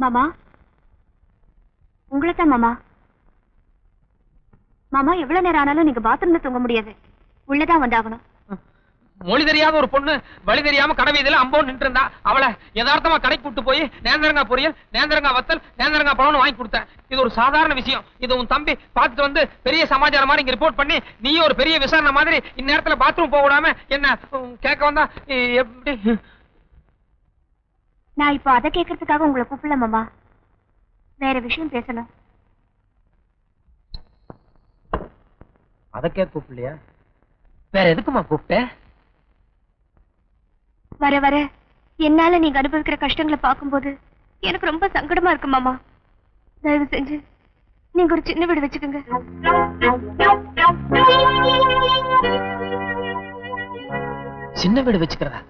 மாமா. உங்களை தான் மாமா. மாமா எவ்வளவு நேரம் ஆனாலும் நீங்க பாத்ரூம்ல தூங்க முடியாது. உள்ளதான் வந்தாகணும். மொழி தெரியாத ஒரு பொண்ணு வழி தெரியாம கடை வீதியில நின்று இருந்தா அவளை யதார்த்தமா கடைக்கு கூட்டு போய் நேந்திரங்கா பொரியல் நேந்திரங்கா வத்தல் நேந்திரங்கா பழம்னு வாங்கி கொடுத்தேன். இது ஒரு சாதாரண விஷயம். இது உன் தம்பி பார்த்துட்டு வந்து பெரிய சமாச்சாரம் மாதிரி இங்க ரிப்போர்ட் பண்ணி நீயும் ஒரு பெரிய விசாரணை மாதிரி இந்நேரத்துல பாத்ரூம் போக விடாம என்ன உம், கேட்க வந்தா எப்படி? நான் இப்போ அதை கேட்கறதுக்காக உங்களை கூப்பிடல மாமா. வேற விஷயம் பேசணும். அதக்கே கூப்பிடலையா? வேற எதுக்குமா கூப்பிட்டேன் வர வர. என்னால நீங்க அனுபவிக்கிற கஷ்டங்களை பார்க்கும்போது எனக்கு ரொம்ப சங்கடமா இருக்கு மாமா. தயவு செஞ்சு நீங்க ஒரு சின்ன வீடு வச்சுக்கோங்க. சின்ன வீடு வச்சுக்கிறதா?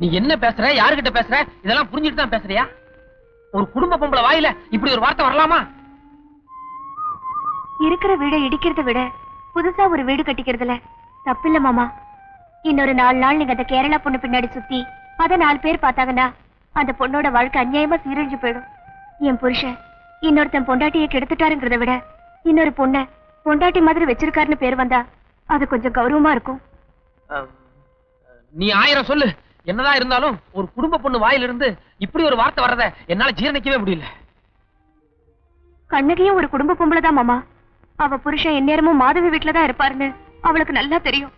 நீ என்ன பேசுற? யாருகிட்ட பேசுற? இதெல்லாம் புரிஞ்சுட்டு தான் பேசுறியா? ஒரு குடும்ப பொம்பளை வாயில இப்படி ஒரு வார்த்தை வரலாமா? இருக்கிற வீடை இடிக்கிறத விட புதுசா ஒரு வீடு கட்டிக்கிறதுல தப்பில்ல மாமா. இன்னொரு நாலு நாள் நீங்க அந்த கேரளா பொண்ணு பின்னாடி சுத்தி அத நாலு பேர் பார்த்தாங்கன்னா அந்த பொண்ணோட வாழ்க்கை அநியாயமா சீரழிஞ்சு போயிடும். என் புருஷன் இன்னொருத்தன் பொண்டாட்டியை கெடுத்துட்டாருங்கிறத விட இன்னொரு பொண்ண பொண்டாட்டி மாதிரி வச்சிருக்காருன்னு பேர் வந்தா அது கொஞ்சம் கௌரவமா இருக்கும். நீ ஆயிரம் சொல்லு. என்னதான் இருந்தாலும் ஒரு குடும்ப பொண்ணு வாயிலிருந்து இப்படி ஒரு வார்த்தை வர்றத என்னால ஜீரணிக்கவே முடியல. கண்ணகியும் ஒரு குடும்ப பொம்பளை தான் மாமா. அவ புருஷன் எந்நேரமும் மாதவி வீட்டுல தான் இருப்பாருன்னு அவளுக்கு நல்லா தெரியும்.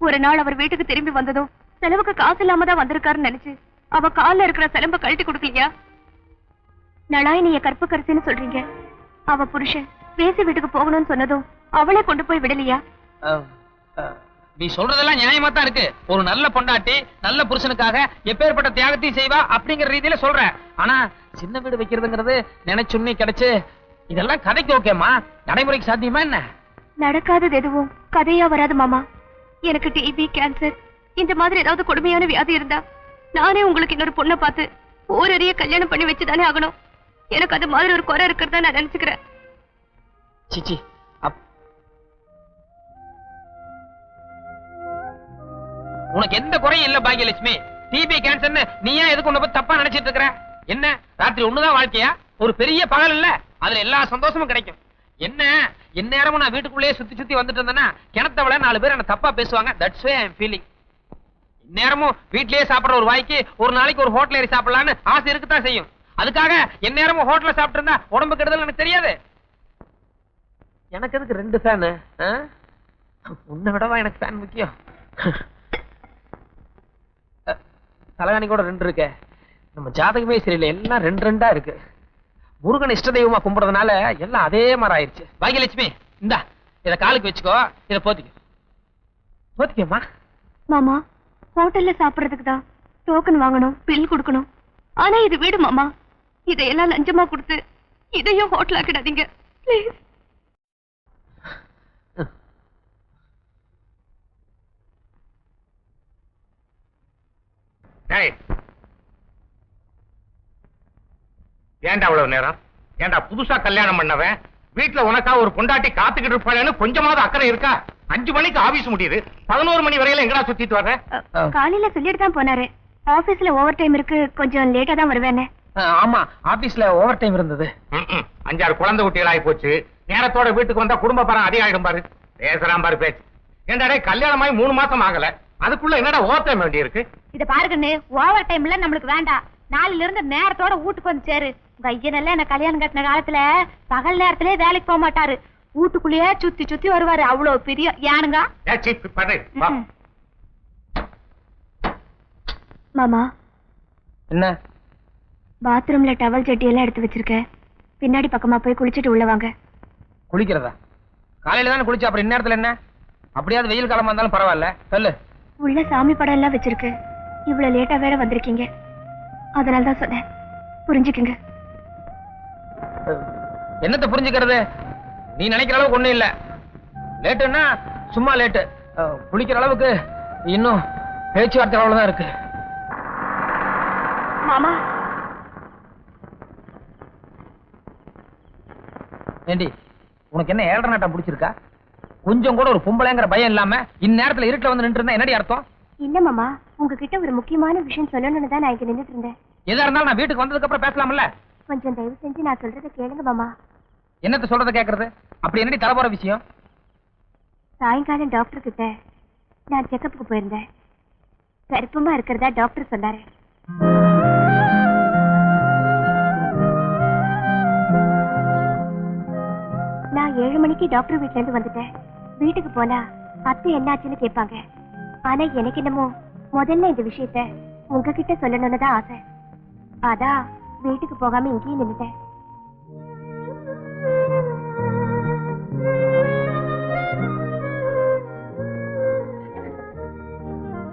ஒரு நாள் அவர் வீட்டுக்கு திரும்பி வந்ததும் செலவுக்கு காசு இல்லாம தான் வந்திருக்காருன்னு நினைச்சு அவ கால்ல இருக்கிற செலம்ப கழட்டி கொடுக்கலையா? நலாயினிய கற்புக்கரசின்னு சொல்றீங்க. அவ புருஷன் பேசி வீட்டுக்கு போகணும்னு சொன்னதும் அவளே கொண்டு போய் விடலையா? நீ சொல்றதெல்லாம் நியாயமா தான் இருக்கு. ஒரு நல்ல பொண்டாட்டி நல்ல புருஷனுக்காக எப்பேற்பட்ட தியாகத்தையும் செய்வா அப்படிங்கிற ரீதியில சொல்ற ஆனா சின்ன வீடு வைக்கிறதுங்கிறது நினைச்சுன்னி கிடைச்சு இதெல்லாம் கதைக்கு ஓகேமா நடைமுறைக்கு சாத்தியமா என்ன? நடக்காதது எதுவும். கதையா வராது மாமா. எனக்கு டிபி கேன்சர் இந்த மாதிரி ஏதாவது கொடுமையான வியாதி இருந்தா நானே உங்களுக்கு இன்னொரு பொண்ணை பார்த்து ஓரறிய கல்யாணம் பண்ணி வச்சுதானே ஆகணும். எனக்கு அது மாதிரி ஒரு குறை இருக்கிறதா நான் நினைச்சுக்கிறேன். சிச்சி உனக்கு எந்த குறையும் இல்ல பாக்கியலட்சுமி டிபி கேன்சர்னு நீ ஏன் எதுக்கு உன்ன போய் தப்பா நினைச்சிட்டு இருக்கிற? என்ன? ராத்திரி ஒண்ணுதான் வாழ்க்கையா? ஒரு பெரிய பகல் இல்ல? அதுல எல்லா சந்தோஷமும் கிடைக்கும். என்ன? எந்நேரமும் நான் வீட்டுக்குள்ளேயே சுத்தி சுத்தி வந்துட்டு இருந்தேன்னா கிணத்தவள நாலு பேர் என்ன தப்பா பேசுவாங்க? தட்ஸ் வே ஐம் ஃபீலிங் நேரமும் வீட்லயே சாப்பிடுற ஒரு வாய்க்கு ஒரு நாளைக்கு ஒரு ஹோட்டல் ஏறி சாப்பிடலாம்னு ஆசை இருக்குதான் செய்யும். அதுக்காக எந்நேரமும் ஹோட்டல்ல சாப்பிட்டு இருந்தா உடம்பு கெடுதல் எனக்கு தெரியாது. எனக்கு எதுக்கு ரெண்டு ஃபேனு உன்னை விடவா எனக்கு ஃபேன் முக்கியம்? தலகாணி கூட ரெண்டு இருக்கே. நம்ம ஜாதகமே சரியில்லை எல்லாம் ரெண்டு ரெண்டா இருக்கு. முருகன் இஷ்ட தெய்வமா கும்பிடுறதுனால எல்லாம் அதே மாதிரி ஆயிடுச்சு. பாகியலட்சுமி இந்தா இத காலுக்கு வச்சுக்கோ இத போத்திக்க. போத்திக்கம்மா. மாமா ஹோட்டல்ல சாப்பிடுறதுக்கு தான் டோக்கன் வாங்கணும் பில் கொடுக்கணும். ஆனா இது வீடு மாமா இதையெல்லாம் லஞ்சமா கொடுத்து இதையும் ஹோட்டல் ஆக்கிடாதீங்க. பிளீஸ் டேய். ஏன்டா அவ்வளவு நேரம்? ஏன்டா புதுசா கல்யாணம் பண்ணவன்? வீட்டுல உனக்கா ஒரு பொண்டாட்டி காத்துக்கிட்டு இருப்பானேன்னு கொஞ்சமாவது அக்கறை இருக்கா? அஞ்சு மணிக்கு ஆபீஸ் முடியுது. பதினோரு மணி வரையில எங்கடா சுத்திட்டு அஹ். காலையில சொல்லிட்டு தான் போனாரு. ஆபீஸ்ல ஓவர் டைம் இருக்கு. கொஞ்சம் லேட்டா தான் வருவேன்னு. அஹ், ஆமா ஆபீஸ்ல ஓவர் டைம் இருந்தது. அஞ்சாறு குழந்தை குட்டிகள் ஆகி போச்சு. நேரத்தோட வீட்டுக்கு வந்தா குடும்ப பரம் அதிகாயிடும் பாரு. பேசுறான் பாரு பேச்சு. ஏன்டா டேய் கல்யாணம் ஆகி மூணு மாசம் ஆகல. அதுக்குள்ள என்னடா ஓவர் டைம் வேண்டி இருக்கு? இத பாருங்கன்னு ஓவர் டைம்ல நம்மளுக்கு வேண்டாம் நாளைல இருந்து நேரத்தோட வீட்டுக்கு வந்து சேரு. உங்க ஐயனெல்லாம் என்ன கல்யாணம் கட்டின காலத்துல பகல் நேரத்திலே வேலைக்கு போக மாட்டாரு. வீட்டுக்குள்ளேயே சுத்தி சுத்தி வருவாரு. அவ்வளவு பெரிய வா. ம்ம். என்ன? பாத்ரூம்ல டவல் சட்டி எல்லாம் எடுத்து வச்சிருக்கேன் பின்னாடி பக்கமா போய் குளிச்சிட்டு உள்ள வாங்க. குளிக்கிறதா? காலையில தானே குளிச்சு அப்புறம் இந்நேரத்துல என்ன? அப்படியாவது வெயில் காலமா இருந்தாலும் பரவாயில்ல. சொல்லு. உள்ள சாமி படம் எல்லாம் வச்சிருக்கு. இவ்வளவு லேட்டா வேற வந்திருக்கீங்க. அதனால தான் சொன்னேன். புரிஞ்சுக்குங்க. என்னத்த புரிஞ்சுக்கிறது? நீ நினைக்கிற அளவுக்கு ஒண்ணும் இல்ல. லேட்டுன்னா சும்மா லேட்டு குளிக்கிற அளவுக்கு இன்னும் பேச்சுவார்த்தை அவ்வளவுதான் இருக்கு. மாமா. ஏண்டி உனக்கு என்ன ஏழரை நாட்டம் பிடிச்சிருக்கா? கொஞ்சம் கூட ஒரு பொம்பளைங்கிற பயம் இல்லாம இந்நேரத்துல இருட்டுல வந்து நின்று இருந்தா என்னடி அர்த்தம்? இல்ல மாமா உங்ககிட்ட ஒரு முக்கியமான விஷயம் சொல்லணும்னு தான் நான் இங்க நின்னுட்டு இருந்தேன். எதா இருந்தாலும் நான் வீட்டுக்கு வந்ததுக்கு அப்புறம் பேசலாம்ல? கொஞ்சம் தயவு செஞ்சு நான் சொல்றதை கேளுங்க மாமா. என்னத்த சொல்றத கேக்குறது? அப்படி என்னடி தலை போற விஷயம்? சாயங்காலம் டாக்டர் கிட்ட நான் செக்கப்புக்கு போயிருந்தேன். கருப்பமா இருக்கிறதா டாக்டர் சொன்னாரு. ஏழு மணிக்கு டாக்டர் வீட்ல இருந்து வந்துட்டேன். வீட்டுக்கு போனா அத்தை என்னாச்சுன்னு கேட்பாங்க. ஆனா எனக்கு என்னமோ முதல்ல இந்த விஷயத்த உங்ககிட்ட சொல்லணும்னு தான் ஆசை. அதான் வீட்டுக்கு போகாம இங்கேயே நின்றுட்டேன்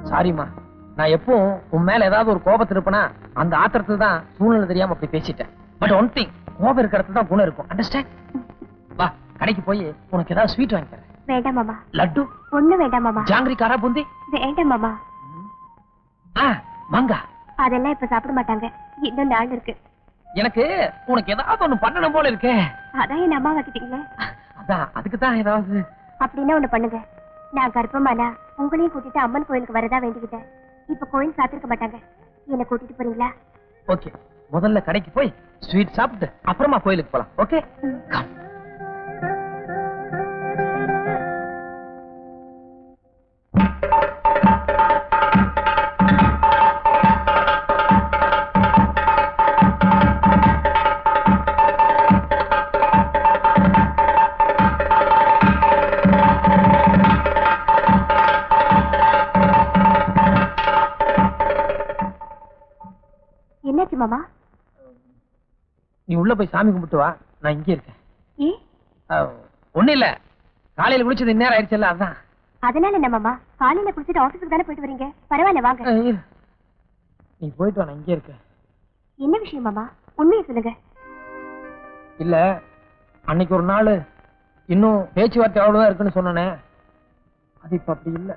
சாரிம்மா நான் எப்பவும் உன் மேல ஏதாவது ஒரு கோபத்தில் இருப்பேனா அந்த ஆத்திரத்துல தான் சூழ்நிலை தெரியாம அப்படி பேசிட்டேன். பட் ஒன் திங் கோபம் இருக்கிறது தான் குணம் இருக்கும். அண்டர்ஸ்டாண்ட் வா. கடைக்கு போய் உனக்கு ஏதாவது ஸ்வீட் வாங்கி தரேன். வேண்டாம் மாமா. லட்டு? ஒண்ணு வேண்டாம் மாமா. ஜாங்கிரி காரா பூந்தி? வேண்டாம் மாமா. ஆ மங்கா. அதெல்லாம் இப்ப சாப்பிட மாட்டாங்க. இன்னும் நாள் இருக்கு. எனக்கு உனக்கு ஏதாவது ஒண்ணு பண்ணணும் போல இருக்கே. அதான் என் அம்மா வைக்கிட்டீங்களே அதான் அதுக்கு தான் ஏதாவது. அப்படின்னா ஒண்ணு பண்ணுங்க. நான் கர்ப்பமானா உங்களையும் கூட்டிட்டு அம்மன் கோயிலுக்கு வரதா வேண்டிக்கிட்டேன். இப்ப கோயில் சாத்திருக்க மாட்டாங்க. என்ன கூட்டிட்டு போறீங்களா? ஓகே. முதல்ல கடைக்கு போய் ஸ்வீட் சாப்பிட்டு அப்புறமா கோயிலுக்கு போலாம். ஓகே? கம் நீ உள்ள போய் சாமி கும்பிட்டு வா. நான் இங்கே இருக்கேன். ஒண்ணு இல்ல. காலையில குளிச்சது இந்நேரம் ஆயிடுச்சுல்ல அதான். அதனால என்ன மாமா? காலையில குளிச்சுட்டு ஆபீஸ்க்கு தானே போயிட்டு வரீங்க? பரவாயில்ல வாங்க. நீ போயிட்டு வா நான் இங்கே இருக்கேன். என்ன விஷயம் மாமா? உண்மையை சொல்லுங்க. இல்ல அன்னைக்கு ஒரு நாள் இன்னும் பேச்சுவார்த்தை அவ்வளவுதான் இருக்குன்னு சொன்னனே. அது இப்ப அப்படி இல்ல.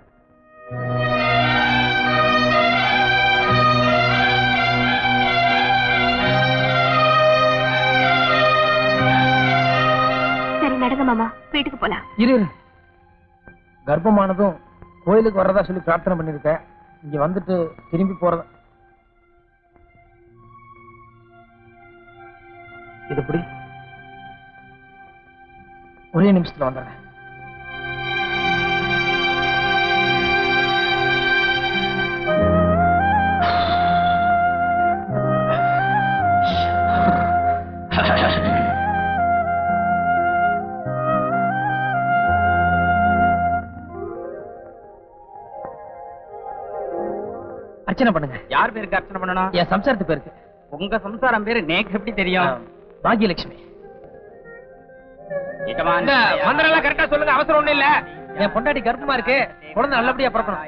மாமா வீட்டுக்கு போலாம். இரு இரு. கர்ப்பமானதும் கோயிலுக்கு வர்றதா சொல்லி பிரார்த்தனை பண்ணிருக்கேன் இங்க வந்துட்டு திரும்பி போறத? இது எப்படி ஒரே நிமிஷத்துல வந்துடுறேன். அர்ச்சனை பண்ணுங்க. யார் பேருக்கு அர்ச்சனை பண்ணணும்? என் சம்சாரத்து பேருக்கு. உங்க சம்சாரம் பேரு நேக்கு. எப்படி தெரியும்? பாகியலட்சுமி. மந்திரம் கரெக்டா சொல்லுங்க அவசரம் ஒண்ணும் இல்ல. என் பொண்டாட்டி கர்ப்பமா இருக்கு. குழந்தை நல்லபடியா பிறக்கணும்.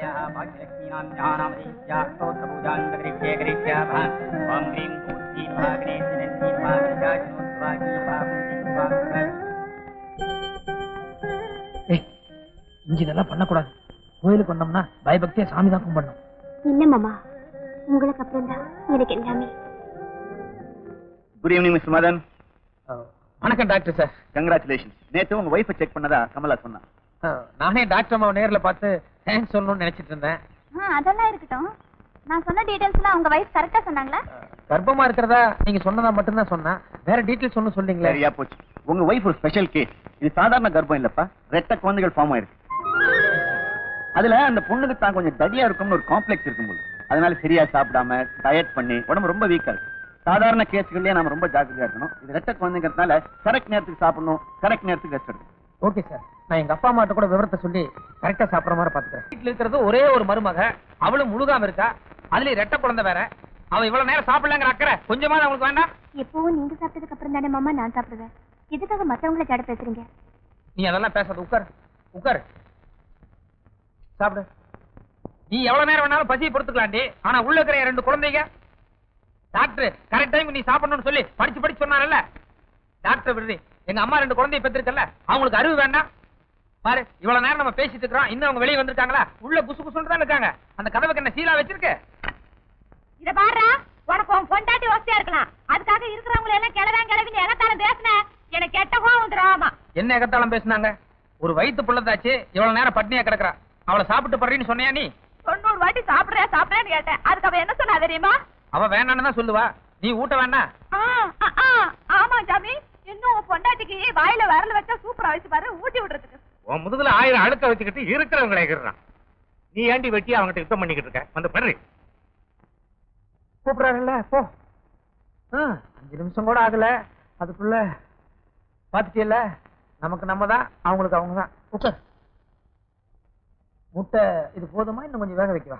இங்க இதெல்லாம் பண்ணக்கூடாது. கோயிலுக்கு வந்தோம்னா பயபக்தியா சாமி தான் கும்பிடணும். இல்ல மாமா. உங்களுக்கு அப்புறம் தான் எனக்கு எல்லாமே குட் ஈவினிங் மிஸ்டர் மதன் வணக்கம் டாக்டர் சார். கங்க்ராச்சுலேஷன் நேத்து உங்க ஒய்ஃபை செக் பண்ணதா? கமலா சொன்னா. அஹ், நானே டாக்டர் அம்மாவை நேர்ல பார்த்து தேங்க்ஸ் சொல்லணும்னு நினைச்சிட்டு இருந்தேன். அதெல்லாம் இருக்கட்டும். நான் சொன்ன டீடைல்ஸ்லாம் உங்க வைஃப் கரெக்டா சொன்னாங்களா? கர்ப்பமா இருக்கிறதா நீங்க சொன்னதா மட்டும்தான் சொன்னேன் வேற டீட்டெயில்ஸ் ஒன்னும் சொல்றீங்களே சரியா போச்சு. உங்க ஒய்ஃப் ஒரு ஸ்பெஷல் கேஸ் இது சாதாரண கர்ப்பம் இல்லப்பா. ரெட்ட குழந்தைகள் ஃபார்ம் ஆயிருக்கு. அதுல அந்த பொண்ணுக்கு தான் கொஞ்சம் தடியா இருக்கும்னு ஒரு காம்ப்ளெக்ஸ் இருக்கும்போது அதனால சரியா சாப்பிடாம டயட் பண்ணி உடம்பு ரொம்ப வீக்கா இருக்கு. சாதாரண கேஸ்கள்லயே நாம ரொம்ப ஜாக்கிரதையா இருக்கணும். இது ரெட்ட குழந்தைங்கிறதுனால கரெக்ட் நேரத்துக்கு சாப்பிடணும் கரெக்ட் நேரத்துக்கு ரெஸ்ட் எடுக்கணும். ஓகே சார் நான் எங்க அப்பா அம்மாட்ட கூட விவரத்தை சொல்லி கரெக்டா சாப்பிடுற மாதிரி பாத்துக்கிறேன். வீட்டுல இருக்கிறது ஒரே ஒரு மருமக. அவளும் முழுகாம இருக்கா. அதுலயும் ரெட்ட குழந்தை வேற. அவ இவ்வளவு நேரம் சாப்பிடலங்கிற அக்கறை கொஞ்சமா அவங்களுக்கு வேண்டாம்? எப்பவும் நீங்க சாப்பிட்டதுக்கு அப்புறம் தானே மாமா நான் சாப்பிடுவேன். எதுக்காக மத்தவங்கள ஜட பேசுறீங்க? நீ அதெல்லாம் பேசாத உட்கார். உட்கார். சாப்பிடு. நீ எவ்வளவு நேரம் வேணாலும் பசியை பொறுத்துக்கலாண்டி. ஆனா உள்ள இருக்கிற ரெண்டு குழந்தைங்க டாக்டர் கரெக்ட் டைம் நீ சாப்பிடணும்னு சொல்லி படிச்சு படிச்சு சொன்னாரல்ல டாக்டர் விடுதி எங்க அம்மா ரெண்டு குழந்தைய பெற்றிருக்கல அவங்களுக்கு அறிவு வேண்டாம். பாரு இவ்வளவு நேரம் நம்ம பேசிட்டு இருக்கிறோம். இன்னும் அவங்க வெளியே வந்திருக்காங்களா? உள்ள குசு குசுன்னு தான் இருக்காங்க. அந்த கதவுக்கு என்ன சீலா வச்சிருக்கு. இத பாருடா உனக்கு உன் பொண்டாட்டி வசதியா இருக்கலாம். அதுக்காக இருக்கிறவங்க எல்லாம் கிளவன் கிளவின்னு எகத்தாலும் பேசுன. எனக்கு கெட்ட கோவம் வந்துடும் ஆமா. என்ன எகத்தாலும் பேசுனாங்க? ஒரு வயித்து புள்ளதாச்சு இவ்வளவு நேரம் பட்னியா கிடக்குறா. அவளை சாப்பிட்டு படுறீன்னு சொன்னியா நீ? தொண்ணூறு வாட்டி சாப்பிடுறியா சாப்பிடுறேன்னு கேட்டேன். அதுக்கு அவ என்ன சொன்னா தெரியுமா? அவ வேணான்னு தான் சொல்லுவா. நீ ஊட்ட வேண்டாம் ஆ, ஆ, ஆ, ஆமா சாமி. இன்னும் பொண்டாட்டிக்கு வாயில வரல வச்சா சூப்பரா வச்சு பாரு ஊட்டி விடுறதுக்கு. உன் முதுகுல ஆயிரம் அழுக்க வச்சுக்கிட்டு இருக்கிறவங்களை எகிறான் நீ ஏண்டி வெட்டி அவங்ககிட்ட யுத்தம் பண்ணிக்கிட்டு இருக்க? வந்து பெரு கூப்பிடுறாருல்ல போ. ஆ, அஞ்சு நிமிஷம் கூட ஆகல. அதுக்குள்ள பாத்துட்டியல்ல? நமக்கு நம்ம தான் அவங்களுக்கு அவங்க தான் உட்கார். முட்டை இது போதுமா? இன்னும் கொஞ்சம் வேக வைக்கவா?